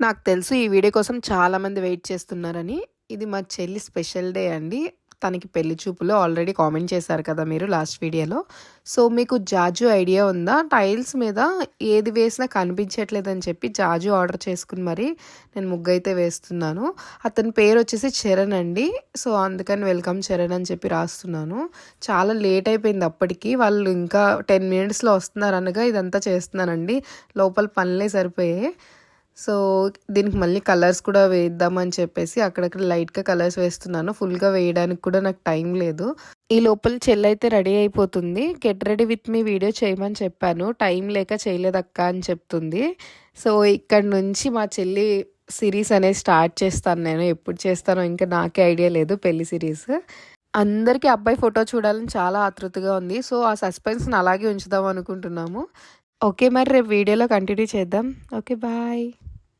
నాకు తెలుసు ఈ వీడియో కోసం చాలామంది వెయిట్ చేస్తున్నారని. ఇది మా చెల్లి స్పెషల్ డే అండి. తనకి పెళ్ళి చూపులో ఆల్రెడీ కామెంట్ చేశారు కదా మీరు లాస్ట్ వీడియోలో. సో మీకు జాజు ఐడియా ఉందా? టైల్స్ మీద ఏది వేసినా కనిపించట్లేదని చెప్పి జాజు ఆర్డర్ చేసుకుని మరి నేను ముగ్గు అయితే వేస్తున్నాను. అతని పేరు వచ్చేసి చరణ్ అండి. సో అందుకని వెల్కమ్ చరణ్ అని చెప్పి రాస్తున్నాను. చాలా లేట్ అయిపోయింది అప్పటికి. వాళ్ళు ఇంకా టెన్ మినిట్స్లో వస్తున్నారు అనగా ఇదంతా చేస్తున్నానండి. లోపల పనులే సరిపోయాయి. సో దీనికి మళ్ళీ కలర్స్ కూడా వేద్దామని చెప్పేసి అక్కడక్కడ లైట్గా కలర్స్ వేస్తున్నాను. ఫుల్గా వేయడానికి కూడా నాకు టైం లేదు. ఈ లోపల చెల్లి అయితే రెడీ అయిపోతుంది. Get ready with me video చేయమని చెప్పాను. టైం లేక చేయలేదక్క అని చెప్తుంది. సో ఇక్కడ నుంచి మా చెల్లి సిరీస్ అనేది స్టార్ట్ చేస్తాను నేను. ఎప్పుడు చేస్తానో ఇంకా నాకే ఐడియా లేదు పెళ్ళి సిరీస్. అందరికీ అబ్బాయి ఫోటో చూడాలని చాలా ఆతృతగా ఉంది. సో ఆ సస్పెన్స్ని అలాగే ఉంచుదాం అనుకుంటున్నాము. ఓకే మరి రేపు వీడియోలో కంటిన్యూ చేద్దాం. Okay bye.